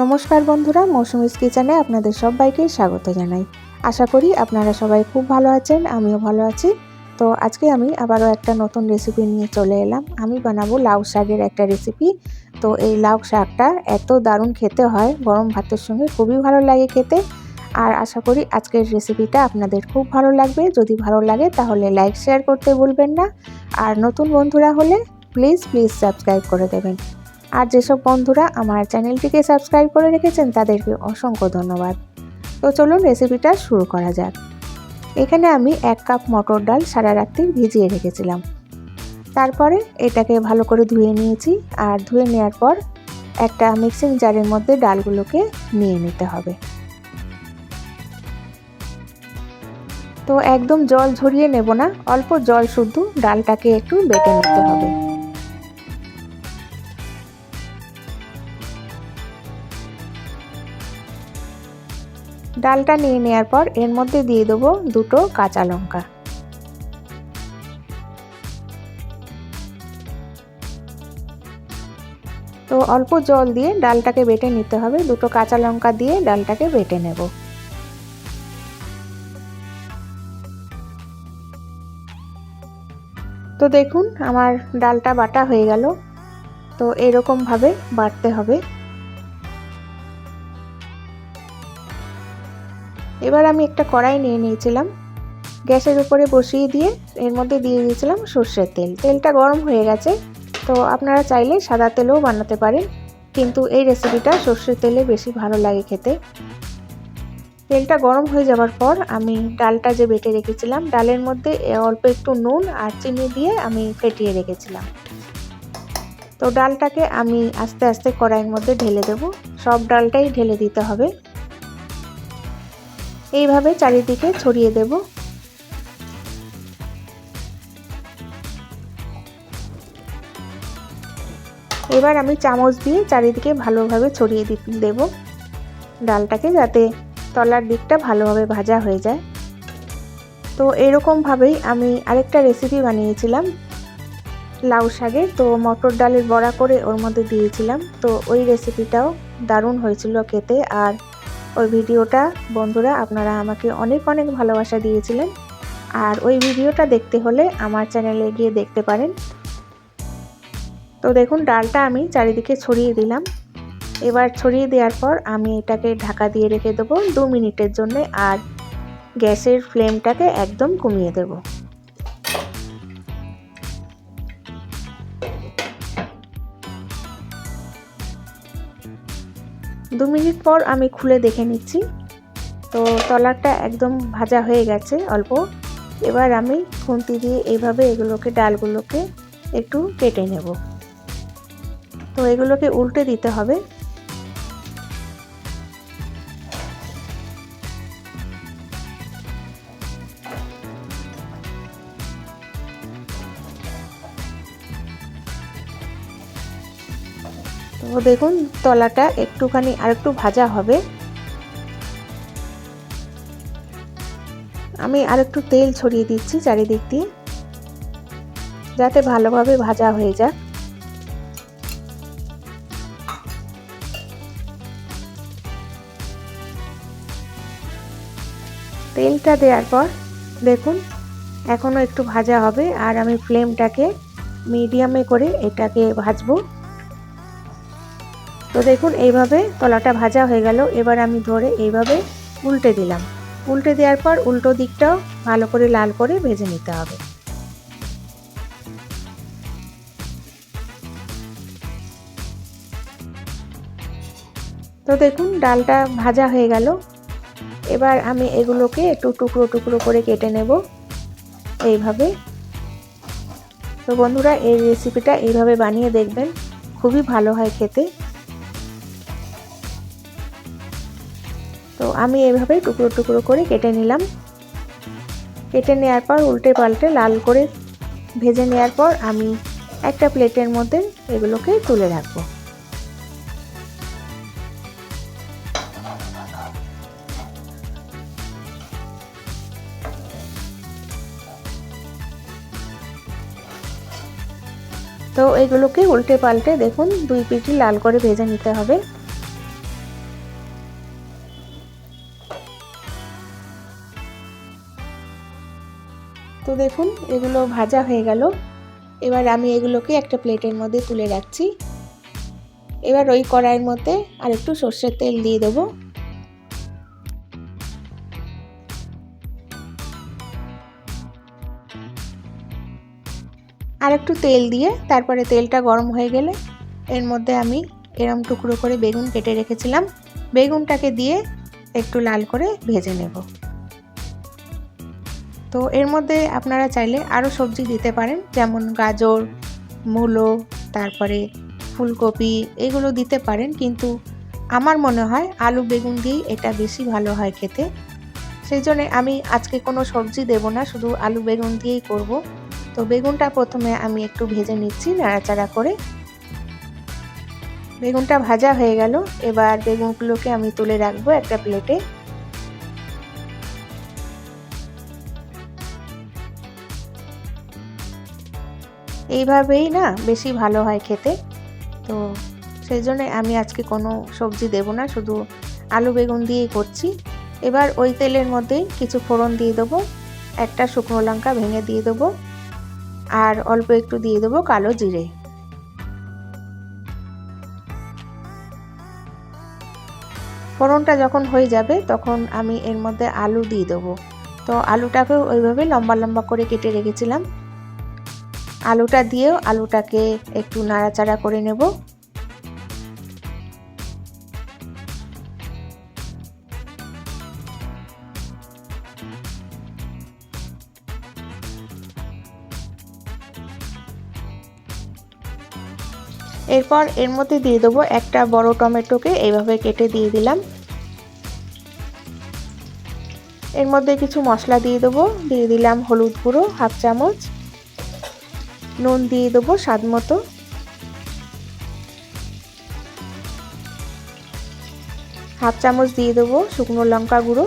নমস্কার বন্ধুরা, মৌসুমিস কিচেনে আপনাদের সবাইকে স্বাগত জানাই। আশা করি আপনারা সবাই খুব ভালো আছেন, আমিও ভালো আছি। তো আজকে আমি আবারও একটা নতুন রেসিপি নিয়ে চলে এলাম। আমি বানাবো লাউ শাকের একটা রেসিপি তো এই লাউ শাকটা এত দারুণ খেতে হয়, গরম ভাতের সঙ্গে খুবই ভালো লাগে খেতে। আর আশা করি আজকের রেসিপিটা আপনাদের খুব ভালো লাগবে। যদি ভালো লাগে তাহলে লাইক শেয়ার করতে ভুলবেন না। আর নতুন বন্ধুরা হলে প্লিজ প্লিজ সাবস্ক্রাইব করে দেবেন। আর যেসব বন্ধুরা আমার চ্যানেলটিকে সাবস্ক্রাইব করে রেখেছেন, তাদেরকে অসংখ্য ধন্যবাদ। তো চলুন রেসিপিটা শুরু করা যাক। এখানে আমি এক কাপ মটর ডাল সারা রাত্রি ভিজিয়ে রেখেছিলাম। তারপরে এটাকে ভালো করে ধুয়ে নিয়েছি আর ধুয়ে নেওয়ার পর একটা মিক্সিং জারের মধ্যে ডালগুলোকে নিয়ে নিতে হবে। তো একদম জল ঝরিয়ে নেব না, অল্প জল শুদ্ধ ডালটাকে একটু বেটে নিতে হবে। ডালটা নিয়ে নেওয়ার পর এর মধ্যে দিয়ে দেবো দুটো কাঁচা লঙ্কা। তো অল্প জল দিয়ে ডালটাকে বেটে নিতে হবে, দুটো কাঁচা লঙ্কা দিয়ে ডালটাকে বেটে নেব। তো দেখুন, আমার ডালটা বাটা হয়ে গেল। তো এরকমভাবে বাটতে হবে। এবার আমি একটা কড়াই নিয়ে নিয়েছিলাম। গ্যাসের উপরে বসিয়ে দিয়ে এর মধ্যে দিয়ে দিয়েছিলাম সর্ষের তেল। তেলটা গরম হয়ে গেছে, তো আপনারা চাইলে সাদা তেলেও বানাতে পারেন, কিন্তু এই রেসিপিটা সর্ষের তেলে বেশি ভালো লাগে খেতে। তেলটা গরম হয়ে যাওয়ার পর আমি ডালটা যে বেটে রেখেছিলাম, ডালের মধ্যে অল্প একটু নুন আর চিনি দিয়ে আমি ফেটিয়ে রেখেছিলাম। তো ডালটাকে আমি আস্তে আস্তে কড়াইয়ের মধ্যে ঢেলে দেব। সব ডালটাই ঢেলে দিতে হবে। এইভাবে চারিদিকে ছড়িয়ে দেব। এবার আমি চামচ দিয়ে চারিদিকে ভালোভাবে ছড়িয়ে দেব। ডালটাকে যাতে তলার দিকটা ভালোভাবে ভাজা হয়ে যায়। তো এরকমভাবেই আমি আরেকটা রেসিপি বানিয়েছিলাম। লাউ শাকের, তো মটর ডালের বড়া করে ওর মধ্যে দিয়েছিলাম। তো ওই রেসিপিটাও দারুণ হয়েছিল খেতে। আর ওই ভিডিওটা বন্ধুরা আপনারা আমাকে অনেক অনেক ভালোবাসা দিয়েছিলেন। আর ওই ভিডিওটা দেখতে হলে আমার চ্যানেলে গিয়ে দেখতে পারেন। তো দেখুন, ডালটা আমি চারিদিকে ছড়িয়ে দিলাম। এবার ছড়িয়ে দেওয়ার পর আমি এটাকে ঢাকা দিয়ে রেখে দেবো দু মিনিটের জন্য আর গ্যাসের ফ্লেমটাকে একদম কমিয়ে দেবো। দু মিনিট পর আমি খুলে দেখে নিচ্ছি। তো তলাটা একদম ভাজা হয়ে গেছে অল্প। এবার আমি খুন্তি দিয়ে এইভাবে এগুলোকে, ডালগুলোকে একটু কেটে নেব। তো এগুলোকে উল্টে দিতে হবে। তো দেখুন, তলাটা একটুখানি আরেকটু ভাজা হবে। আমি আরেকটু তেল ছড়িয়ে দিচ্ছি চারিদিক দিয়ে, যাতে ভালোভাবে ভাজা হয়ে যাক। তেলটা দেওয়ার পর দেখুন, এখনও একটু ভাজা হবে, আর আমি ফ্লেমটাকে মিডিয়ামে করে এটাকে ভাজবো। তো দেখুন, এইভাবে তলাটা ভাজা হয়ে গেল। এবার আমি ধরে এইভাবে উল্টে দিলাম। উল্টে দেওয়ার পর উল্টো দিকটাও ভালো করে লাল করে ভেজে নিতে হবে। তো দেখুন, ডালটা ভাজা হয়ে গেল। এবার আমি এগুলোকে একটু টুকরো টুকরো করে কেটে নেব এইভাবে। তো বন্ধুরা, এই রেসিপিটা এইভাবে বানিয়ে দেখবেন, খুবই ভালো হয় খেতে। আমি এভাবে টুকরো টুকরো করে কেটে নিলাম। কেটে নেওয়ার পর উল্টে পাল্টে লাল করে ভেজে নেওয়ার পর আমি একটা প্লেটের মধ্যে এগুলোকে তুলে রাখব। তো এগুলোকে উল্টে পাল্টে দেখুন, দুই পিঠি লাল করে ভেজে নিতে হবে। তো দেখুন, এগুলো ভাজা হয়ে গেল। এবার আমি এগুলোকে একটা প্লেটের মধ্যে তুলে রাখছি। এবার ওই কড়াইয়ের মধ্যে আর একটু সর্ষের তেল দিয়ে দেবো। আর একটু তেল দিয়ে তারপরে তেলটা গরম হয়ে গেলে এর মধ্যে আমি এরম টুকরো করে বেগুন কেটে রেখেছিলাম। বেগুনটাকে দিয়ে একটু লাল করে ভেজে নেব। তো এর মধ্যে আপনারা চাইলে আরও সবজি দিতে পারেন যেমন গাজর মূলো তারপরে ফুলকপি এগুলো দিতে পারেন কিন্তু আমার মনে হয় আলু বেগুন দিয়েই এটা বেশি ভালো হয় খেতে। সেই জন্যে আমি আজকে কোনো সবজি দেব না শুধু আলু বেগুন দিয়েই করব। তো বেগুনটা প্রথমে আমি একটু ভেজে নিচ্ছি নাড়াচাড়া করে। বেগুনটা ভাজা হয়ে গেল এবার বেগুনগুলোকে আমি তুলে রাখব একটা প্লেটে। এইভাবেই না বেশি ভালো হয় খেতে। তো সেই জন্যে আমি আজকে কোনো সবজি দেব না, শুধু আলু বেগুন দিয়েই করছি। এবার ওই তেলের মধ্যেই কিছু ফোড়ন দিয়ে দেবো, একটা শুকনো লঙ্কা ভেঙে দিয়ে দেবো, আর অল্প একটু দিয়ে দেবো কালো জিরে। ফোড়নটা যখন হয়ে যাবে তখন আমি এর মধ্যে আলু দিয়ে দেবো। তো আলুটাকেও ওইভাবে লম্বা লম্বা করে কেটে রেখেছিলাম। আলুটা দিয়েও আলুটাকে একটু নাড়াচাড়া করে নেব। এরপর এর মধ্যে দিয়ে দেবো একটা বড় টমেটোকে, এইভাবে কেটে দিয়ে দিলাম। এর মধ্যে কিছু মশলা দিয়ে দেবো, দিয়ে দিলাম হলুদ গুঁড়ো, হাফ চামচ। নুন দিয়ে দেবো স্বাদ মতো। হাফ চামচ দিয়ে দেবো শুকনো লঙ্কা গুঁড়ো।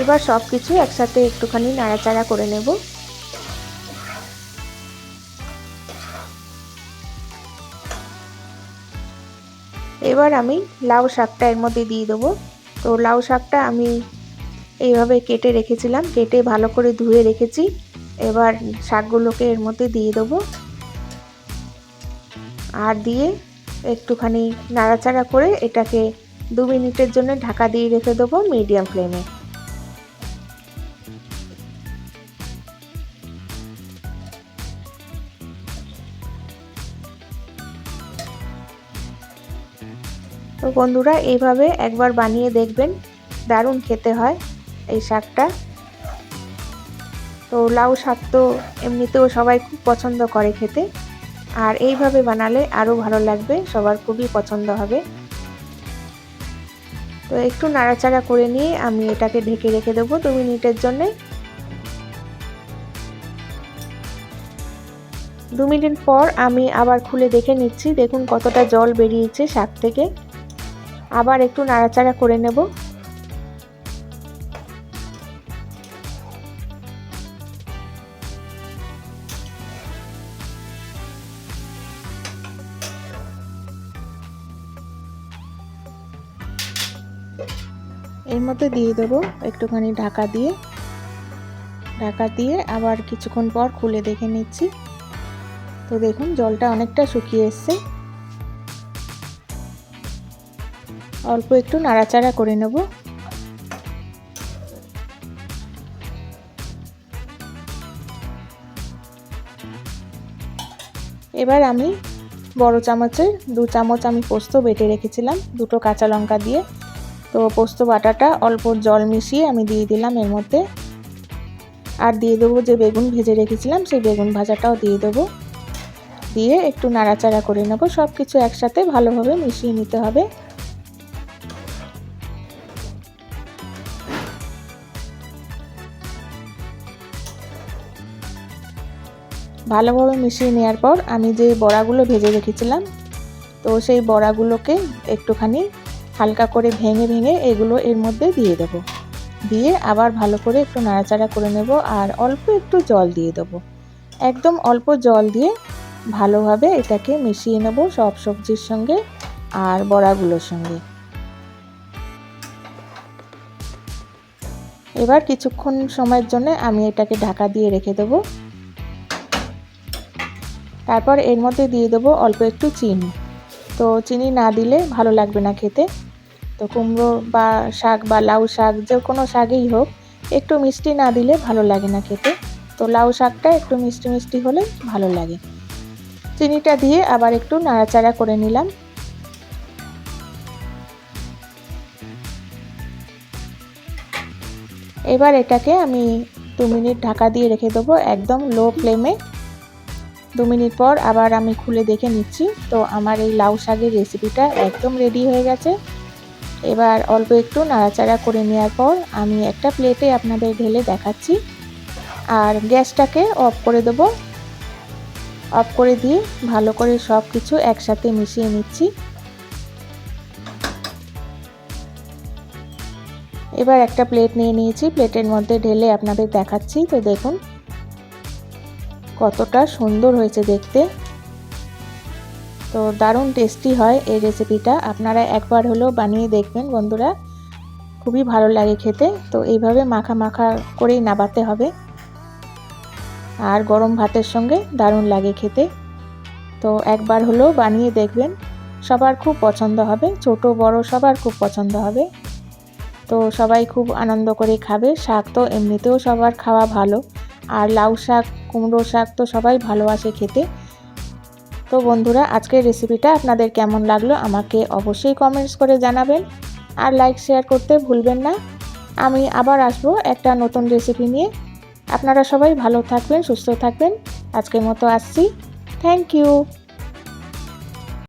এবার সব কিছু একসাথে একটুখানি নাড়াচাড়া করে নেব। এবার আমি লাউ শাকটা এর মধ্যে দিয়ে দেবো। তো লাউ শাকটা আমি এইভাবে কেটে রেখেছিলাম, কেটে ভালো করে ধুয়ে রেখেছি। এবার শাকগুলোকে এর মধ্যে দিয়ে দেবো। আর দিয়ে একটুখানি নাড়াচাড়া করে এটাকে দু মিনিটের জন্য ঢাকা দিয়ে রেখে দেবো মিডিয়াম ফ্লেমে। বন্ধুরা, এইভাবে একবার বানিয়ে দেখবেন, দারুণ খেতে হয় এই শাকটা। তো লাউ শাক তো এমনিতেও সবাই খুব পছন্দ করে খেতে। আর এইভাবে বানালে আরও ভালো লাগবে, সবার খুবই পছন্দ হবে। তো একটু নাড়াচাড়া করে নিয়ে আমি এটাকে ঢেকে রেখে দেবো দু মিনিটের জন্যে। দু মিনিট পর আমি আবার খুলে দেখে নিচ্ছি, দেখুন কতটা জল বেরিয়েছে শাক থেকে। আবার একটু নাড়াচাড়া করে নেব। এর মধ্যে দিয়ে দেবো একটুখানি ঢাকা দিয়ে। ঢাকা দিয়ে আবার কিছুক্ষণ পর খুলে দেখে নিচ্ছি। তো দেখুন, জলটা অনেকটা শুকিয়ে এসছে। অল্প একটু নাড়াচাড়া করে নেব। এবার আমি বড় চামচের, দু চামচ আমি পোস্ত বেটে রেখেছিলাম, দুটো কাঁচা লঙ্কা দিয়ে। তো পোস্ত বাটাটা অল্প জল মিশিয়ে আমি দিয়ে দিলাম এর মধ্যে। আর দিয়ে দেবো যে বেগুন ভেজে রেখেছিলাম, সেই বেগুন ভাজাটাও দিয়ে দেবো। দিয়ে একটু নাড়াচাড়া করে নেব সব কিছু একসাথে ভালোভাবে মিশিয়ে নিতে হবে। ভালোভাবে মিশিয়ে নেওয়ার পর আমি যে বড়াগুলো ভেজে রেখেছিলাম, তো সেই বড়াগুলোকে একটুখানি হালকা করে ভেঙে ভেঙে এগুলো এর মধ্যে দিয়ে দেব। দিয়ে আবার ভালো করে একটু নাড়াচাড়া করে নেব আর অল্প একটু জল দিয়ে দেবো। একদম অল্প জল দিয়ে ভালোভাবে এটাকে মিশিয়ে নেব সব সবজির সঙ্গে আর বড়াগুলোর সঙ্গে। এবার কিছুক্ষণ সময়ের জন্য আমি এটাকে ঢাকা দিয়ে রেখে দেবো। তারপর এর মধ্যে দিয়ে দেবো অল্প একটু চিনি। তো চিনি না দিলে ভালো লাগবে না খেতে। তো কুমড়ো বা শাক বা লাউ শাক, যে কোনো শাকেই হোক, একটু মিষ্টি না দিলে ভালো লাগে না খেতে। তো লাউ শাকটা একটু মিষ্টি মিষ্টি হলে ভালো লাগে। চিনিটা দিয়ে আবার একটু নাড়াচাড়া করে নিলাম। এবার এটাকে আমি দু মিনিট ঢাকা দিয়ে রেখে দেবো একদম লো ফ্লেমে। দু মিনিট পর আবার আমি খুলে দেখে নিচ্ছি। তো আমার এই লাউ শাকের রেসিপিটা একদম রেডি হয়ে গেছে। এবার অল্প একটু নাড়াচাড়া করে নেওয়ার পর আমি একটা প্লেটে আপনাদের ঢেলে দেখাচ্ছি। আর গ্যাসটাকে অফ করে দেবো। অফ করে দিয়ে ভালো করে সব কিছু একসাথে মিশিয়ে নিচ্ছি। এবার একটা প্লেট নিয়ে নিয়েছি। প্লেটের মধ্যে ঢেলে আপনাদের দেখাচ্ছি। তো দেখুন কতটা সুন্দর হয়েছে দেখতে। তো দারুণ টেস্টি হয় এই রেসিপিটা আপনারা একবার হলেও বানিয়ে দেখবেন বন্ধুরা। খুবই ভালো লাগে খেতে। তো এইভাবে মাখা মাখা করেই নাবাতে হবে। আর গরম ভাতের সঙ্গে দারুণ লাগে খেতে। তো একবার হলেও বানিয়ে দেখবেন। সবার খুব পছন্দ হবে। ছোট, বড় সবার খুব পছন্দ হবে। তো সবাই খুব আনন্দ করে খাবে। শাক তো এমনিতেও সবার খাওয়া ভালো। আর লাউ শাক কুমড়ো শাক তো সবাই ভালোবাসে খেতে। তো বন্ধুরা, আজকের রেসিপিটা আপনাদের কেমন লাগল আমাকে অবশ্যই কমেন্টস করে জানাবেন। আর লাইক শেয়ার করতে ভুলবেন না। আমি আবার আসব একটা নতুন রেসিপি নিয়ে। আপনারা সবাই ভালো থাকবেন, সুস্থ থাকবেন। আজকের মতো আসছি। Thank you